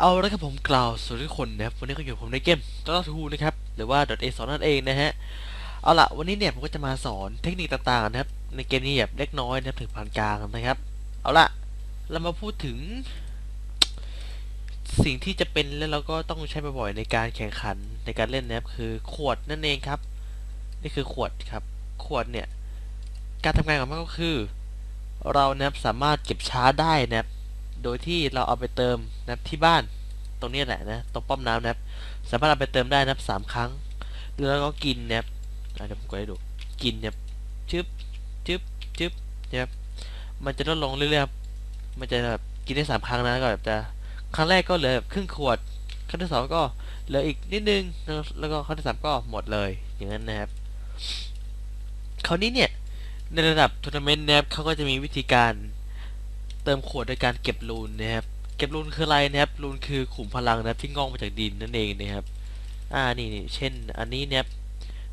เอาละครับผมกล่าวสวัสดีทุกคนนะครับวันนี้ก็อยู่กับผมในเกม Dota 2นะครับหรือว่า .a 2 นั่นเองนะฮะเอาละวันนี้เนี่ยผมก็จะมาสอนเทคนิคต่างๆนะครับในเกมนี้แบบเล็กน้อยนะครับถึงปานกลางนะครับเอาละเรามาพูดถึง สิ่งที่จะเป็นแล้วเราก็ต้องใช้บ่อยๆในการแข่งขันในการเล่นนะครับคือขวดนั่นเองครับ นี่คือขวดครับขวดเนี่ยการทำงานของมันก็คือ เรานะครับสามารถเก็บชาร์จได้นะครับ โดยที่เราเอาไปเติมนะครับที่บ้านตรงนี้แหละนะตรงป้อมน้ำนะครับสามารถเอาไปเติมได้นะครับสามครั้ง แล้วก็กินนะครับอะเดี๋ยวผมกดให้ดูกินนะครับจึ๊บจึ๊บจึ๊บนะครับมันจะลดลงเรื่อยๆมันจะแบบกินได้สามครั้งนะก็แบบจะครั้งแรกก็เหลือแบบครึ่งขวด ครั้งที่สองก็เหลืออีกนิดนึงแล้วแล้วก็ครั้งที่สามก็หมดเลยอย่างนั้นนะครับคราวนี้เนี่ยในระดับทัวร์นาเมนต์นะครับเขาก็จะมีวิธีการ เติมขวดโดยการเก็บรูนนะครับ เก็บรูนคืออะไรนะครับ รูนคือขุมพลังนะครับที่งอกมาจากดินนั่นเองนะครับ อ่า นี่นี่เช่น อันนี้นะครับ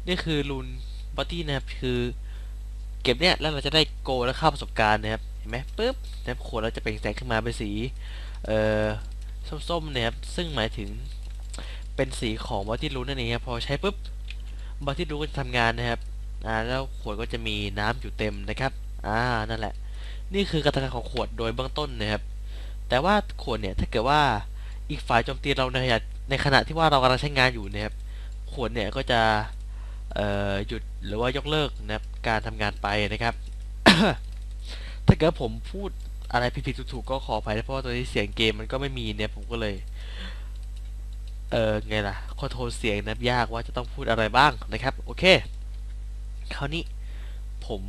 นี่คือรูนบอดี้นะครับคือเก็บเนี่ยแล้วเราจะได้โกและค่าประสบการณ์นะครับ เห็นไหมปุ๊บนะครับขวดเราจะเปล่งแสงขึ้นมาเป็นสี เอ่อ ส้มๆนะครับ ซึ่งหมายถึงเป็นสีของบอดี้รูนนั่นเองครับ พอใช้ปุ๊บบอดี้รูนก็จะทำงานนะครับ อ่า แล้วขวดก็จะมีน้ำอยู่เต็มนะครับ อ่า นั่นแหละ นี่คือการทำงานของขวดโดยเบื้องต้นนะครับ แต่ว่าขวดเนี่ยถ้าเกิดว่าอีกฝ่ายโจมตีเราในขณะในขณะที่ว่าเรากำลังใช้งานอยู่นะครับ ขวดเนี่ยก็จะหยุดหรือว่ายกเลิกนะครับการทำงานไปนะครับ ถ้าเกิดผมพูดอะไรผิดๆถูกๆก็ขออภัยนะเพราะว่าตัวนี้เสียงเกมมันก็ไม่มีเนี่ยผมก็เลย เออไงล่ะคอนโทรลเสียงนับยากว่าจะต้องพูดอะไรบ้างนะครับ โอเค คราวนี้ ผม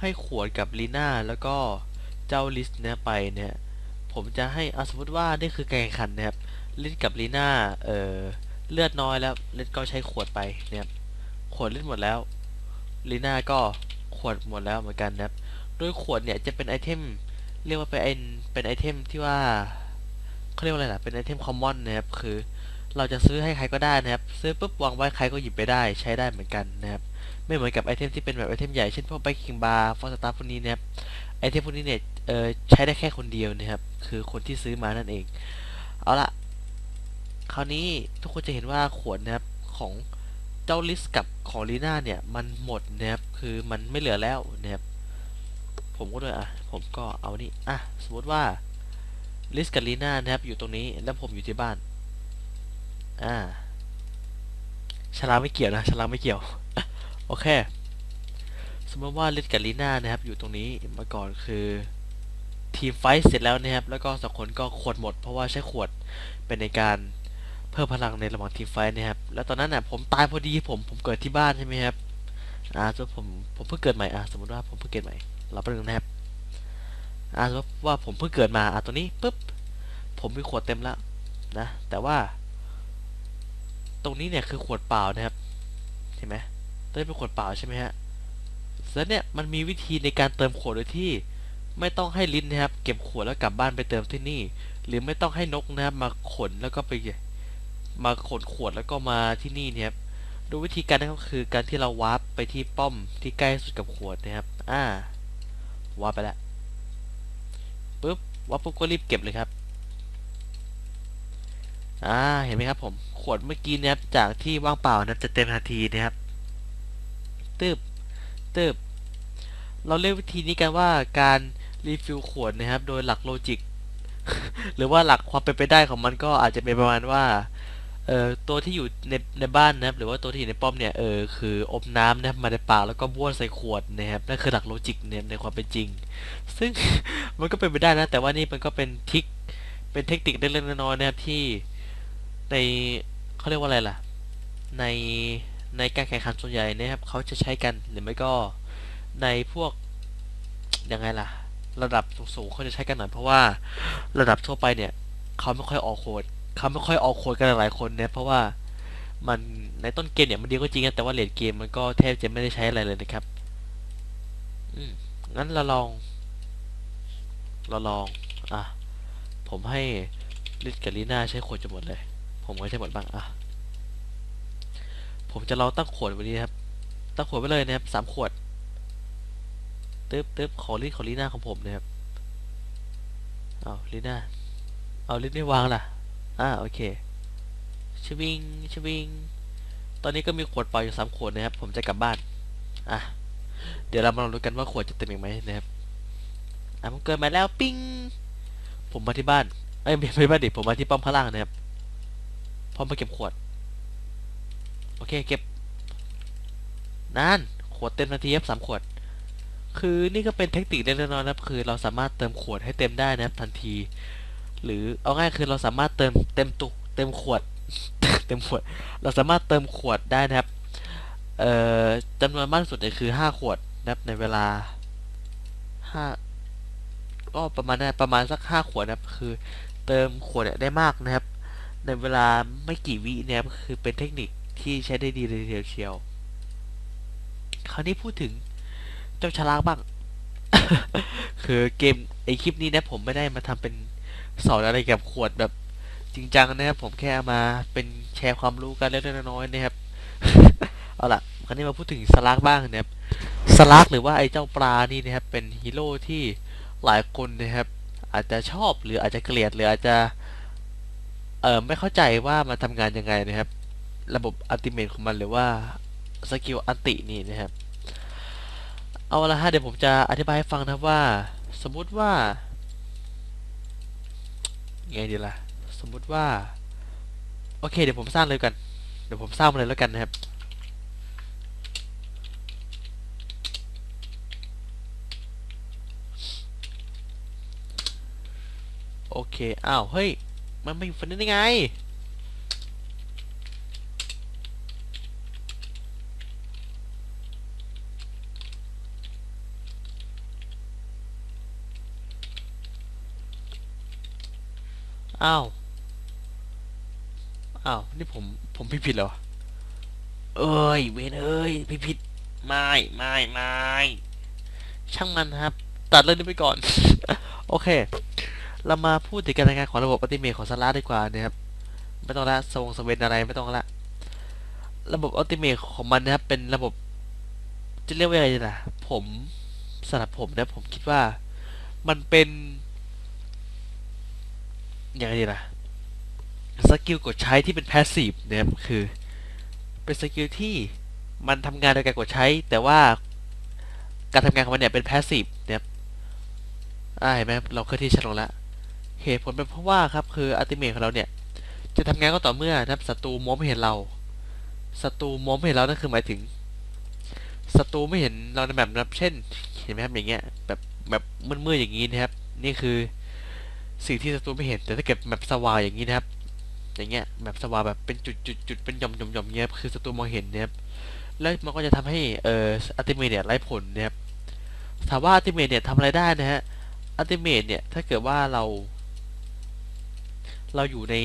ให้ขวดกับลีน่าแล้วก็เจ้าลิสเนี่ยไปเนี่ยผมจะให้อาสมมติว่านี่คือการแข่งขันนะครับลิสกับลีน่าเอ่อเลือดน้อยแล้วลิสก็ใช้ขวดไปนะครับขวดลิสหมดแล้วลีน่าก็ขวดหมดแล้วเหมือนกันนะครับโดยขวดเนี่ยจะเป็นไอเทมเรียกว่าเป็นเป็นไอเทมที่ว่าเขาเรียกว่าอะไรล่ะเป็นไอเทมคอมมอนนะครับคือเราจะซื้อให้ใครก็ได้นะครับ ซื้อปุ๊บวางไว้ใครก็หยิบไปได้ใช้ได้เหมือนกันนะครับ ไม่เหมือนกับไอเทมที่เป็นแบบไอเทมใหญ่ เช่นพวกไบคิงบาร์ฟอสตาร์พวกนี้นะครับ ไอเทมพวกนี้เนี่ยใช้ได้แค่คนเดียวนะครับ คือคนที่ซื้อมานั่นเอง เอาละคราวนี้ทุกคนจะเห็นว่าขวดนะครับของเจ้าลิสกับของลีน่าเนี่ยมันหมดนะครับ คือมันไม่เหลือแล้วนะครับผมก็เลยอะ ผมก็เอานี่อะ สมมติว่าลิสกับลีน่านะครับ อยู่ตรงนี้ แล้วผมอยู่ที่บ้าน อ่า ฉลามไม่เกี่ยวนะ ฉลามไม่เกี่ยว โอเค สมมติว่าลิสกับลีน่านะครับ อยู่ตรงนี้มาก่อนคือทีมไฟท์เสร็จแล้วนะครับ แล้วก็สองคนก็ขวดหมด เพราะว่าใช้ขวดเป็นในการเพิ่มพลังในระหว่างทีมไฟท์นะครับ แล้วตอนนั้นน่ะผมตายพอดีผมผมเกิดที่บ้านใช่ไหมครับ อ่าสมมติผมผมเพิ่งเกิดใหม่อะสมมติว่าผมเพิ่งเกิดใหม่เราไปดูนะครับ อ่าสมมติว่าผมเพิ่งเกิดมาอะตัวนี้ปุ๊บผมมีขวดเต็มแล้วนะ แต่ว่า ตรงนี้เนี่ยคือขวดเปล่านะครับ เห็นไหม ตัวนี้เป็นขวดเปล่าใช่ไหมฮะแล้วเนี่ยมันมีวิธีในการเติมขวดโดยที่ ไม่ต้องให้ลิ้นนะครับเก็บขวดแล้วกลับบ้านไปเติมที่นี่ หรือไม่ต้องให้นกนะครับมาขนแล้วก็ไปมาขนขวดแล้วก็มาที่นี่นะครับโดยวิธีการนั้นก็คือการที่เราวาร์ปไปที่ป้อมที่ใกล้สุดกับขวดนะครับ อ่าวาร์ปไปแล้วปุ๊บวาร์ปปุ๊บก็รีบเก็บเลยครับ อ่า เห็นไหมครับผม ขวดเมื่อกี้นะครับจากที่ว่างเปล่านะจะเต็มทันทีนะครับ ตึบตึบเราเรียกวิธีนี้กันว่าการรีฟิลขวดนะครับ โดยหลักโลจิก หรือว่าหลักความเป็นไปได้ของมันก็อาจจะเป็นประมาณว่าเอ่อตัวที่อยู่ในในบ้านนะครับ หรือว่าตัวที่อยู่ในป้อมเนี่ยเออคืออมน้ำนะครับมาในปากแล้วก็บ้วนใส่ขวดนะครับนั่นคือหลักโลจิกเนี่ยในความเป็นจริง ซึ่ง มันก็เป็นไปได้นะ แต่ว่านี่มันก็เป็นทิคเป็นเทคนิคเล็กๆน้อยๆนะครับที่ในเขาเรียกว่าอะไรล่ะ ใน ในการแข่งขันส่วนใหญ่นะครับเขาจะใช้กันหรือไม่ก็ในพวกยังไงล่ะ ระดับสูงๆเขาจะใช้กันหน่อยเพราะว่าระดับทั่วไปเนี่ยเขาไม่ค่อยออกโคดเขาไม่ค่อยออกโคดกันหลายคนเนี่ยเพราะว่ามันในต้นเกมเนี่ยมันดีก็จริงนะแต่ว่าเลดเกมมันก็แทบจะไม่ได้ใช้อะไรเลยนะครับอืมงั้นเราลองเราลองอะผมให้ลิสกับลีน่าใช้โคดจะหมดเลย ผมก็ใช้หมดบ้างอะ ผมจะลองตั้งขวดไว้นี้ครับ ตั้งขวดไว้เลยนะครับสามขวดตึ๊บตึ๊บขอลิขอลีน่าของผมนะครับ เอาลีน่าเอาลิไม่วางล่ะ อ่าโอเคชวิงชวิง ตอนนี้ก็มีขวดเปล่าอยู่สามขวดนะครับ ผมจะกลับบ้าน อะ เดี๋ยวเรามาลองดูกันว่าขวดจะเต็มอีกไหมนะครับ อะมันเกินมาแล้วปิ้ง ผมมาที่บ้าน เอ้ยไม่ไม่บ้านดิผมมาที่ป้อมข้างล่างนะครับ พร้อมมาเก็บขวด อเคเก็บนั่นขวดเต็มนาทีครับสามขวด คือนี่ก็เป็นเทคนิคเล็กๆน้อยๆนะครับคือเราสามารถเติมขวดให้เต็มได้นะครับทันที หรือเอาง่ายคือเราสามารถเติมเต็มตุเต็มขวด เต็มขวด เราสามารถเติมขวดได้นะครับเอ่อจำนวนมากสุดเนี่ยคือห้าขวดนะครับในเวลาห้าก็ประมาณนั้นประมาณสักห้าขวดนะครับคือ เติมขวดเนี่ยได้มากนะครับ ในเวลาไม่กี่วินะครับคือเป็นเทคนิค ที่ใช้ได้ดีเลยทีเดียวเชียว คราวนี้พูดถึงเจ้าชลากบ้าง คือเกมไอคลิปนี้นะผมไม่ได้มาทำเป็นสอนอะไรกับขวดแบบจริงจังนะครับ ผมแค่มาเป็นแชร์ความรู้กันเล็กๆน้อยๆนะครับ เอาล่ะคราวนี้มาพูดถึงสลากบ้างนะครับสลากหรือว่าไอ้เจ้าปลานี่นะครับ เป็นฮีโร่ที่หลายคนนะครับ อาจจะชอบหรืออาจจะเกลียดหรืออาจจะเออไม่เข้าใจว่ามันทำงานยังไงนะครับ ระบบอัลติเมทของมันหรือว่าสกิลอันตินี่นะครับ เอาละฮะเดี๋ยวผมจะอธิบายให้ฟังนะครับว่า สมมุติว่า ไงดีล่ะ สมมุติว่า โอเค เดี๋ยวผมสร้างเลยกัน เดี๋ยวผมสร้างมาเลยแล้วกันนะครับ โอเค อ้าว เฮ้ย มันไมาอยู่ฝันี้ได้ไง อ้าว อ้าว นี่ผม ผมพิผิดเหรอ เอ้ย เวนเอ้ยพิผิด ไม่ไม่ไม่ช่างมันครับ ตัดเรื่องนี้ไปก่อน โอเค เรามาพูดถึงการทำงานของระบบอัติเมทของซาร่าดีกว่านะครับ ไม่ต้องละสวงสเวนอะไรไม่ต้องละ ระบบอัติเมทของมันนะครับ เป็นระบบ จะเรียกว่าอะไรดีล่ะผมสำหรับผมนะผมคิดว่า มันเป็น ยังไงดีล่ะสกิลกดใช้ที่เป็นพาสซีฟนะครับคือ เป็นสกิลที่มันทำงานโดยการกดใช้ แต่ว่าการทำงานของมันเนี่ยเป็นพาสซีฟนะครับอ่าเห็นไหมเราเคลื่อนที่ชัดลงแล้วเหตุผลเป็นเพราะว่าครับคืออัติเมทของเราเนี่ย จะทำงานก็ต่อเมื่อนะครับศัตรูมองไม่เห็นเราศัตรูมองไม่เห็นเรานั่นคือหมายถึงศัตรูไม่เห็นเราในแบบนะครับเช่น เห็นไหมครับอย่างเงี้ยแบบแบบมืดๆอย่างนี้นะครับ นี่คือ สิ่งที่ศัตรูไม่เห็น แต่ถ้าเกิดแบบสว่างอย่างนี้นะครับ อย่างเงี้ยแบบสว่างแบบเป็นจุดจุดจุดเป็นหย่อมหย่อมหย่อมเงี้ยคือศัตรูมองเห็นนะครับแล้วมันก็จะทำให้เอ่ออัติเมทเนี่ยไร้ผลนะครับถามว่าอัติเมทเนี่ยทำอะไรได้นะฮะอัติเมทเนี่ยถ้าเกิดว่าเรา เราอยู่ใน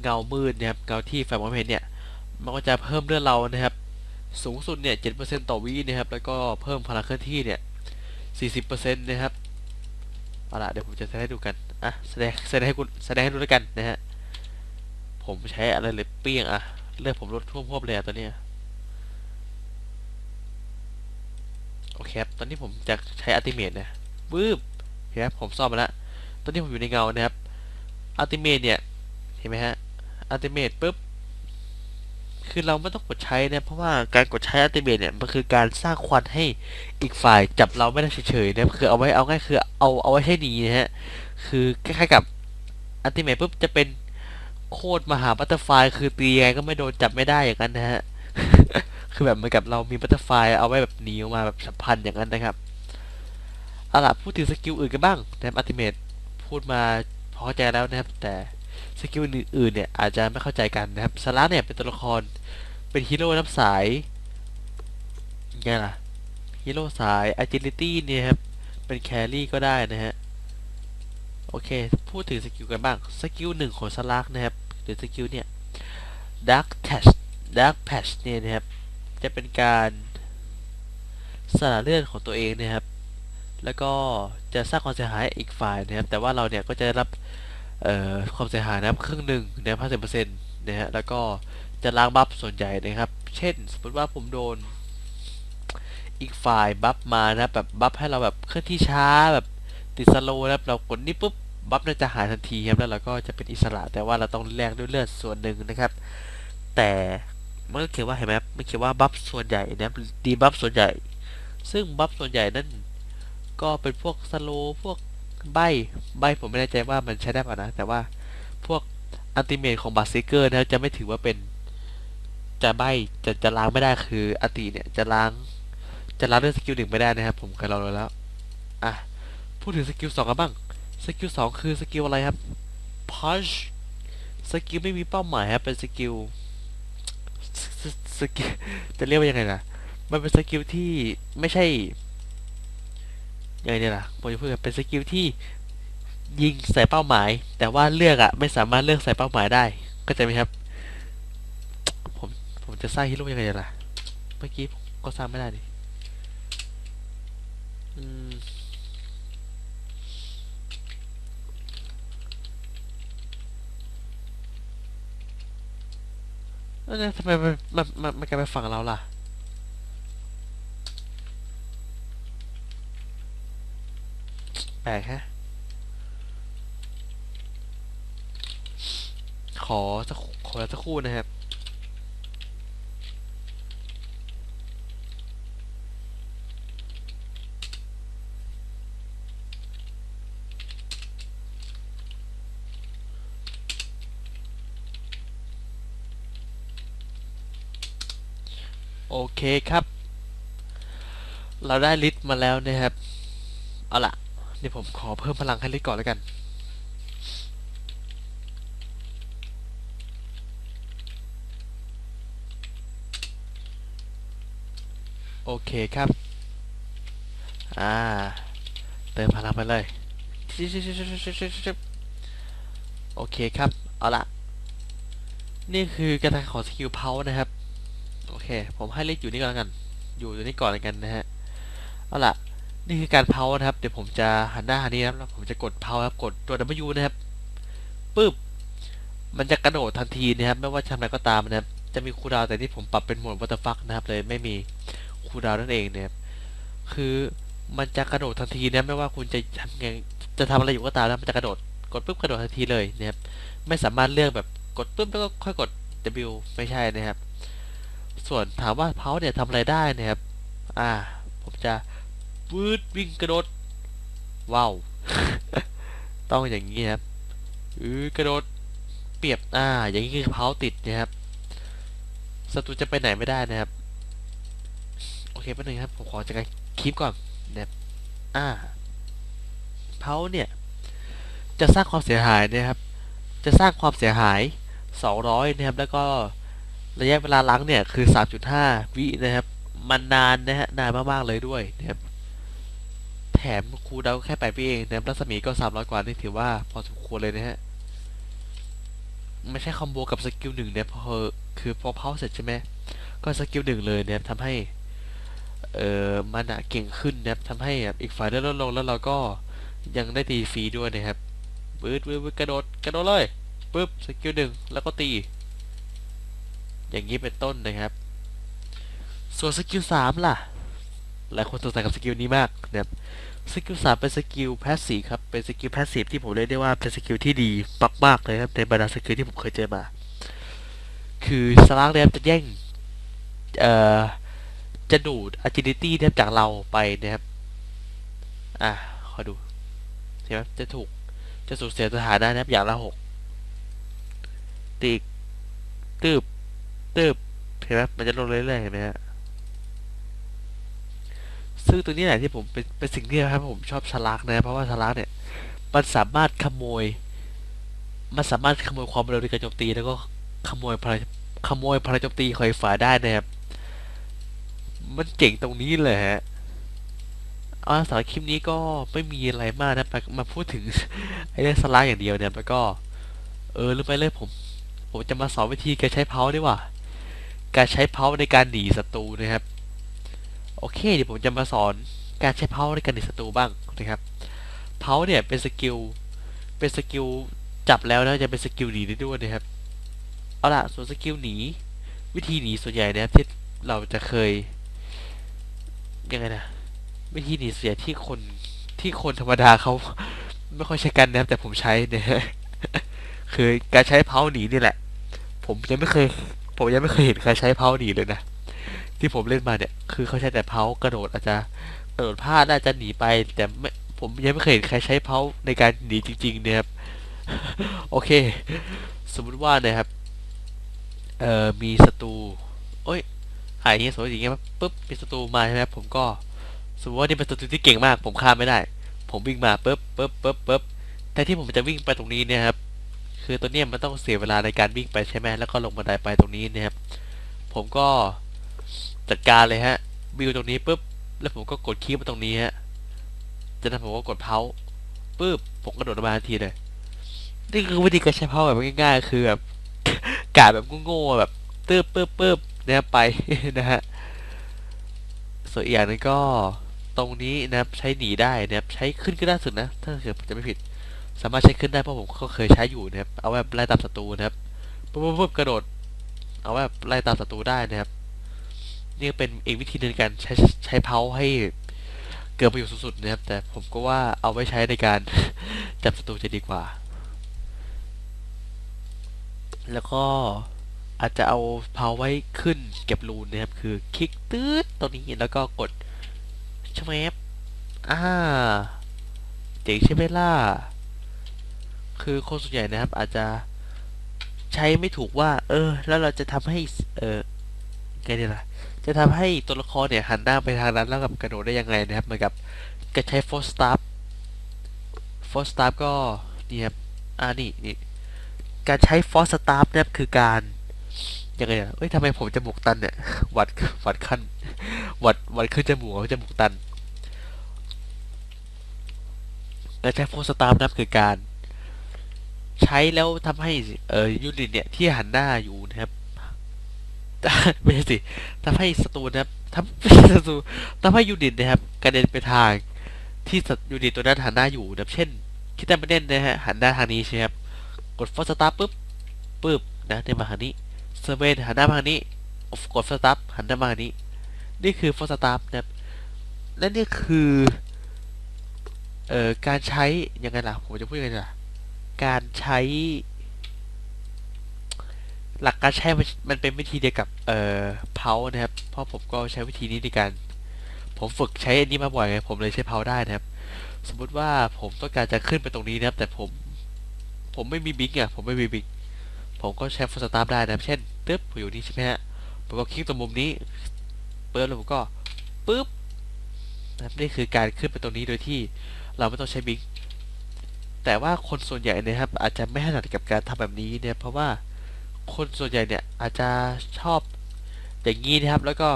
เงามืดนะครับเงาที่แฟมองไม่เห็นเนี่ย มันก็จะเพิ่มเลือดเรานะครับ สูงสุดเนี่ย7%ต่อวินะครับแล้วก็เพิ่มพลังเคลื่อนที่เนี่ย40%นะครับ เอาละเดี๋ยวผมจะแสดงให้ดูกัน อะ แสดงแสดงให้คุณแสดงให้ดูด้วยกันนะฮะ ผมใช้อะไรเลยเปี้ยงอะเลือดผมลดท่วมๆเลยอะตอนเนี้ยโอเคครับ ตอนนี้ผมจะใช้อัลติเมทนะวืบเห็นไหมผมซ่อมมาแล้ว ตอนนี้ผมอยู่ในเงานะครับอัลติเมทเนี่ย เห็นไหมฮะอัลติเมทปุ๊บ คือเราไม่ต้องกดใช้นะเพราะว่าการกดใช้อัติเมทเนี่ยมันคือการสร้างควันให้อีกฝ่ายจับเราไม่ได้เฉยๆนะคือเอาไว้เอาง่ายคือเอาเอาไว้ให้หนีนะฮะคือคล้ายๆกับอัติเมทปุ๊บจะเป็นโคตรมหาบัตเตอร์ไฟคือตียังไงก็ไม่โดนจับไม่ได้อย่างนั้นนะฮะคือแบบเหมือนกับเรามีบัตเตอร์ไฟเอาไว้แบบหนีออกมาแบบฉับพลันอย่างนั้นนะครับเอาล่ะพูดถึงสกิลอื่นกันบ้างนะครับอัติเมทพูดมาพอใจแล้วนะครับแต่ สกิลอื่นๆเนี่ยอาจจะไม่เข้าใจกันนะครับสาระเนี่ยเป็นตัวละครเป็นฮีโร่น้ำสายไงล่ะฮีโร่สาย agility เนี่ยครับ เป็นแครี่ก็ได้นะฮะ โอเค พูดถึงสกิลกันบ้าง สกิลหนึ่งของสลักนะครับ หรือสกิลเนี่ย Dark Patch Dark Patch เนี่ยนะครับ จะเป็นการสละเลือดของตัวเองนะครับ แล้วก็จะสร้างความเสียหายอีกฝ่ายนะครับ แต่ว่าเราเนี่ยก็จะรับ ความเสียหายนะครับครึ่งหนึ่งนะครับห้าสิบเปอร์เซ็นต์นะฮะแล้วก็จะล้างบัฟส่วนใหญ่นะครับ เช่น สมมติว่าผมโดน อีกฝ่ายบัฟมานะแบบบัฟให้เราแบบเคลื่อนที่ช้าแบบติดสโลว์นะครับเรากดนี่ปุ๊บบัฟน่าจะหายทันทีครับแล้วเราก็จะเป็นอิสระแต่ว่าเราต้องแลกด้วยเลือดส่วนหนึ่งนะครับ แต่มันก็เขียนว่าเห็นไหมครับมันเขียนว่าบัฟส่วนใหญ่นะดีบัฟส่วนใหญ่ ซึ่งบัฟส่วนใหญ่นั่นก็เป็นพวกสโลพวก ใบใบผมไม่แน่ใจว่ามันใช้ได้ป่ะนะ แต่ว่าพวกอัลติเมทของบัตซิเกอร์นะจะไม่ถือว่าเป็น จะใบจะจะล้างไม่ได้คืออัลติเนี่ยจะล้าง จะล้างด้วยสกิลหนึ่งไม่ได้นะครับผมเคยลองแล้วอะพูดถึงสกิลสองกันบ้างสกิลสองคือสกิลอะไรครับ punch สกิลไม่มีเป้าหมายครับเป็นสกิลสกิลจะเรียกว่ายังไงนะมันเป็นสกิลที่ไม่ใช่ ยังไงเนี่ยล่ะผมจะพูดกันเป็นสกิลที่ยิงใส่เป้าหมาย แต่ว่าเลือกอะไม่สามารถเลือกใส่เป้าหมายได้ก็จะไหมครับ ผมผมจะสร้างฮีโร่ยังไงล่ะ เมื่อกี้ก็สร้างไม่ได้ดิอืมแล้วเนี่ยทำไมมันมันมันมันกลายเป็นฝั่งเราล่ะ แปลกฮะ ขอสักขอสักครู่นะครับโอเคครับ เราได้ลิสต์มาแล้วนะครับ เอาล่ะ เดี๋ยวผมขอเพิ่มพลังให้เลิสต์ก่อนแล้วกัน โอเคครับ อ่า เติมพลังไปเลย โอเคครับ เอาล่ะนี่คือการทำงของสกิลเพานะครับ โอเค ผมให้เลขอยู่นี่ก่อนแล้วกัน อยู่ตรงนี้ก่อนแล้วกันนะฮะ เอาล่ะ นี่คือการเพานะครับ เดี๋ยวผมจะหันหน้าหันนี้นะครับแล้วผมจะกดเพาครับ กดตัว W นะครับปึ๊บมันจะกระโดดทันทีนะครับ ไม่ว่าจะทำอะไรก็ตามนะครับ จะมีคูดาวแต่ที่ผมปรับเป็นโหมด what the fuck นะครับ เลยไม่มีคูดาวนั่นเองนะครับ คือมันจะกระโดดทันทีนะไม่ว่าคุณจะทำไงจะทำอะไรอยู่ก็ตามนะมันจะกระโดดกดปุ๊บกระโดดทันทีเลยนะครับไม่สามารถเลือกแบบกดปุ๊บแล้วก็ค่อยกด W ไม่ใช่นะครับ ส่วนถามว่าเพาเนี่ยทำอะไรได้นะครับ อ่า ผมจะ วืดวิ่งกระโดด ว้าว ต้องอย่างนี้ครับอือกระโดด เปียบ อ่า อย่างนี้คือเพาติดนะครับ ศัตรูจะไปไหนไม่ได้นะครับ โอเคแป๊บนึงครับ ผมขอจัดการคลิปก่อนนะครับอ่าเพาเนี่ย จะสร้างความเสียหายนะครับ จะสร้างความเสียหาย 200 นะครับ แล้วก็ระยะเวลาล้างเนี่ยคือ 3.5 วินะครับ มันนานนะฮะ นานมากๆเลยด้วยนะครับ มคูดาวแค่8วิเองนะครับรัศมีก็300กว่านี่ถือว่าพอสมควรเลยนะฮะ ไม่ใช่คอมโบกับสกิลหนึ่งเนี่ยพอคือพอเพาเสร็จใช่ไหมก็สกิลหนึ่งเลยเนะครับทำให้เอ่อมันอะเก่งขึ้นนะครับทำให้แบบอีกฝ่ายได้ลดลงแล้วเราก็ยังได้ตีฟรีด้วยนะครับปื๊ดปื๊ดกระโดดกระโดดเลยปึ๊บสกิลหนึ่งแล้วก็ตี อย่างนี้เป็นต้นนะครับ ส่วนสกิลสามล่ะ หลายคนสงสัยกับสกิลนี้มากนะครับ สกิลสามเป็นสกิลแพสซีฟครับ เป็นสกิลแพสซีฟที่ผมเรียกได้ว่าเป็นสกิลที่ดีมากๆเลยครับในบรรดาสกิลที่ผมเคยเจอมา คือสลากเนี่ยจะแย่งเอ่อจะดูด agility เนี่ยจากเราไปนะครับ อะ ขอดูเห็นไหมจะถูกจะสูญเสียสถานะนะครับอย่างละหกตีกตืบตืบเห็นไหมมันจะลงเรื่อยๆเห็นไหมฮะ ซึ่งตัวนี้แหละที่ผมเป็นเป็นสิ่งที่ทำให้ผมชอบชลักนะเพราะว่าชลักเนี่ยมันสามารถขโมย มันสามารถขโมยความเร็วในการโจมตี แล้วก็ขโมยพลังขโมยพลังโจมตีของอีกฝ่าได้นะครับ มันเจ๋งตรงนี้เลยฮะเอาสำหรับคลิปนี้ก็ไม่มีอะไรมากนะมามาพูดถึงไอ้เรื่องสลักอย่างเดียวเนี่ยแล้วก็ เออลืมไปเลยผมผมจะมาสอนวิธีการใช้เพาดีกว่า การใช้เพาในการหนีศัตรูนะครับ โอเคเดี๋ยวผมจะมาสอนการใช้เพาในการหนีศัตรูบ้างนะครับเพาเนี่ยเป็นสกิลเป็นสกิลจับแล้วนะจะเป็นสกิลหนีได้ด้วยนะครับเอาล่ะส่วนสกิลหนี วิธีหนีส่วนใหญ่นะครับที่เราจะเคยยังไงนะวิธีหนีเส่วนใหญ่ที่คนที่คนธรรมดาเขาไม่ค่อยใช้กันนะครับแต่ผมใช้เนี่ยคือการใช้เพาหนีนี่แหละ ผมยังไม่เคย ผมยังไม่เคยเห็นใครใช้เพาหนีเลยนะ ที่ผมเล่นมาเนี่ย คือเขาใช้แต่เพากระโดดอาจจะกระโดดพลาดอาจจะหนีไป แต่ไม่ผมยังไม่เคยเห็นใครใช้เพาในการหนีจริงๆเนี่ยครับ โอเค สมมุติว่านะครับ เอ่อ มีศัตรูโอ้ยหายอย่างเงี้ยสมมติอย่างเงี้ยปุ๊บมีศัตรูมาใช่ไหมครับผมก็ สมมติว่านี่เป็นศัตรูที่เก่งมาก ผมฆ่าไม่ได้ ผมวิ่งมาปุ๊บปุ๊บปุ๊บปุ๊บแต่ที่ผมจะวิ่งไปตรงนี้เนี่ยครับ คือตัวเนี้ยมันต้องเสียเวลาในการวิ่งไปใช่ไหมแล้วก็ลงบันไดไปตรงนี้เนะครับ ผมก็ จัดการเลยฮะวิวตรงนี้ปุ๊บแล้วผมก็กดคีย์มาตรงนี้ฮะจากนั้นผมก็กดเพาปุ๊บผมกระโดดมาทันทีเลยนี่คือวิธีการใช้เพาแบบง่ายๆคือแบบกาดแบบโง่ๆแบบตึ๊บปึ๊บปึ๊บนะครับไปนะฮะส่วนอีกอย่างนึงก็ตรงนี้นะครับใช้หนีได้นะครับใช้ขึ้นก็ได้สุดนะ ถ้าเกิดจะไม่ผิด สามารถใช้ขึ้นได้เพราะผมก็เคยใช้อยู่นะครับเอาแบบไล่ตามศัตรูนะครับปุ๊บปุ๊บปุ๊บกระโดด เอาแบบไล่ตามศัตรูได้นะครับ นี่เป็นอีกวิธีในการใช้ใช้เพาให้เกิดประโยชน์สุดๆนะครับ แต่ผมก็ว่าเอาไว้ใช้ในการจับศัตรูจะดีกว่า แล้วก็อาจจะเอาเพาไว้ขึ้นเก็บรูนนะครับ คือคลิกตืดตรงนี้แล้วก็กดชแมปอ่าเจ๋งใช่ไหมล่ะ คือคนส่วนใหญ่นะครับ อาจจะใช้ไม่ถูกว่า เออ แล้วเราจะทำให้ เออไงดีล่ะ จะทำให้ตัวละครเนี่ยหันหน้าไปทางนั้นแล้วกับกระโดดได้ยังไงนะครับเหมือนกับการใช้ force stop force stop ก็นี่ครับอ่านี่นี่การใช้ force stop นะครับคือการยังไงอะเอ้ยทำไมผมจมูกตันเนี่ยหวัดหวัดขั้นหวัดหวัดขึ้นจมูกจมูกตันการใช้ force stop นะครับคือการ ใช้แล้วทำให้เอ่อยูนิตเนี่ยที่หันหน้าอยู่ ไม่ใช่สิทำให้ศัตรูนะครับทำใช่ศัตรูทำให้ยูนิตนะครับกระเด็นไปทางที่ศัตยูนิตตัวนั้นหันหน้าอยู่นะครับเช่น คิดแต่ประเด็นนะฮะหันหน้าทางนี้ใช่ไหมครับกด force stop ปุ๊บปุ๊บนะเดินมาทางนี้เซเว่นหันหน้ามาทางนี้กด force stop หันหน้ามาทางนี้ นี่คือ force stop นะครับและนี่คือเอ่อการใช้ยังไงล่ะผมจะพูดยังไงล่ะการใช้ หลักการใช้มันเป็นวิธีเดียวกับเอ่อเพานะครับ เพราะผมก็ใช้วิธีนี้ในการ ผมฝึกใช้อันนี้มาบ่อยไงผมเลยใช้เพาได้นะครับ สมมุติว่าผมต้องการจะขึ้นไปตรงนี้นะครับ แต่ผม ผมไม่มีบิ๊กอะผมไม่มีบิ๊กผมก็ใช้ฟูสตาร์ได้นะครับ เช่นตึ๊บผมอยู่นี่ใช่ไหมฮะผมก็คลิกตรงมุมนี้เปิดแล้วผมก็ปึ๊บนะครับนี่คือการขึ้นไปตรงนี้โดยที่เราไม่ต้องใช้บิ๊กแต่ว่าคนส่วนใหญ่เนะครับอาจจะไม่ถนัดกับการทำแบบนี้เนี่ยเพราะว่า คนส่วนใหญ่เนี่ยอาจจะชอบอย่างนี้นะครับ แล้วก็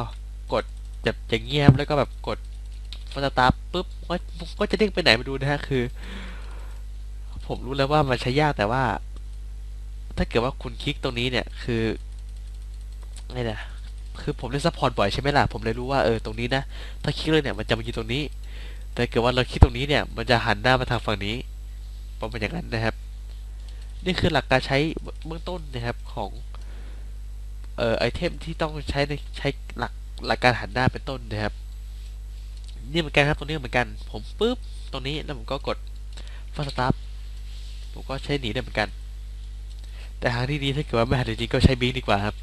กดแบบอย่างเงี้ยครับแล้วก็แบบกดฟูสตาร์ปุ๊บก็ก็จะเด้งไปไหนไปดูนะฮะคือ ผมรู้แล้วว่ามันใช้ยากแต่ว่า ถ้าเกิดว่าคุณคลิกตรงนี้เนี่ยคือไงนะคือผมเล่นซัพพอร์ตบ่อยใช่ไหมล่ะ ผมเลยรู้ว่าเออตรงนี้นะ ถ้าคลิกเลยเนี่ยมันจะมาอยู่ตรงนี้ แต่เกิดว่าเราคลิกตรงนี้เนี่ย มันจะหันหน้ามาทางฝั่งนี้ประมาณอย่างนั้นนะครับ นี่คือหลักการใช้เบื้องต้นนะครับของเอ่อไอเทมที่ต้องใช้ในใช้หลักหลักการหันหน้าเป็นต้นนะครับ นี่เหมือนกันครับตรงนี้เหมือนกัน ผมปุ๊บตรงนี้แล้วผมก็กดฟาสตาร์ผมก็ใช้หนีได้เหมือนกัน แต่ทางที่ดีถ้าเกิดว่าไม่หันจริงก็ใช้บิงดีกว่าครับ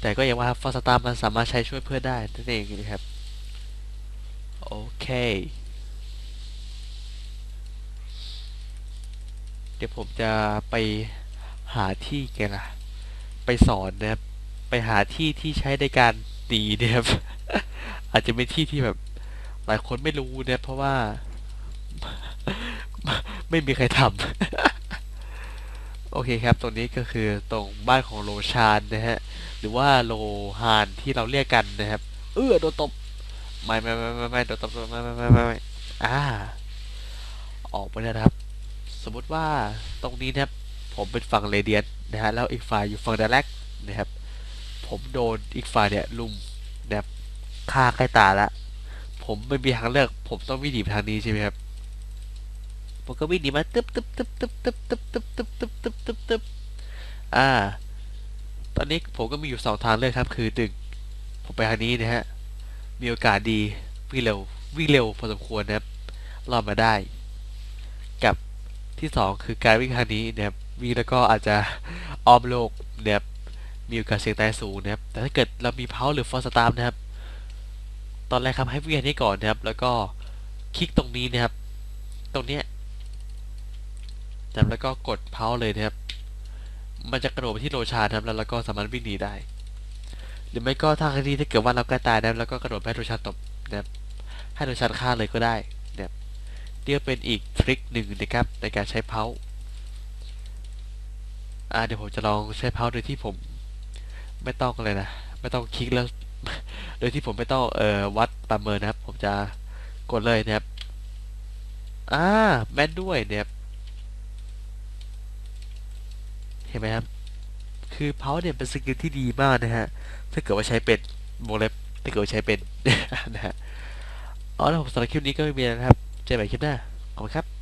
แต่ก็อย่างว่าฟาสตาร์มันสามารถใช้ช่วยเพื่อนได้นั่นเองนะครับ โอเค เดี๋ยวผมจะไปหาที่แกล่ะ ไปสอนนะครับ ไปหาที่ที่ใช้ในการตีนะครับ อาจจะเป็นที่ที่แบบ หลายคนไม่รู้นะเพราะว่า ไม่มีใครทำโอเคครับ ตรงนี้ก็คือตรงบ้านของโลชานนะฮะ หรือว่าโลฮานที่เราเรียกกันนะครับ เออโดนตบ ไม่ไม่ไม่ไม่โดนตบไม่ไม่ไม่ไม่อ่า ออกไปแล้วครับ มมติว่าตรงนี้นะครับ ผมเป็นฝั่งเรเดียนนะฮะแล้วอีกฝ่ายอยู่ฝั่งเดลักนะครับ ผมโดนอีกฝ่ายเนี่ยลุมนะครับฆ่าใกล้ตาละผมไม่มีทางเลือกผมต้องวิ่งหนีทางนี้ใช่ไหมครับผมก็วิ่งหนีมาตึ๊บตึ๊บตึ๊บตึ๊บตึ๊บตึ๊บตึ๊บตึ๊บตึ๊บตึ๊บตึ๊บตึ๊บอ่า ตอนนี้ผมก็มีอยู่สองทางเลือกครับคือหนึ่งผมไปทางนี้นะฮะมีโอกาสดีวิ่งเร็ววิ่งเร็วพอสมควรนะครับรอดมาได้ ที่สองคือการวิ่งทางนี้นะครับวิ่งแล้วก็อาจจะอ้อมโลกนะครับมีโอกาสเสี่ยงตายสูงนะครับแต่ถ้าเกิดเรามีเพาหรือฟอสตามนะครับ ตอนแรกครับให้วิ่งอันนี้ก่อนนะครับ แล้วก็คลิกตรงนี้นะครับ ตรงเนี้ยนะแล้วก็กดเพาเลยนะครับ มันจะกระโดดไปที่โลชานครับแล้วเราก็สามารถวิ่งหนีได้ หรือไม่ก็ทางที่ถ้าเกิดว่าเราใกล้ตายนะแล้วก็กระโดดไปโลชาตบนะครับให้โลชาฆ่าเลยก็ได้ นี่ก็เป็นอีกทริคหนึ่งนะครับในการใช้เพาอ่าเดี๋ยวผมจะลองใช้เพาโดยที่ผมไม่ต้องเลยนะ ไม่ต้องคลิกแล้ว โดยที่ผมไม่ต้องเอ่อวัดประเมินนะครับ ผมจะกดเลยนะครับอ่าแม่นด้วยเนะครับเห็นไหมครับ คือเพาเนี่ยเป็นสกิลที่ดีมากนะฮะ ถ้าเกิดว่าใช้เป็นวงเล็บถ้าเกิดว่าใช้เป็นนะฮะอ๋อแล้วผมสำหรับคลิปนี้ก็ไม่มีนะครับ เจอกันใหม่คลิปหน้าขอบคุณครับ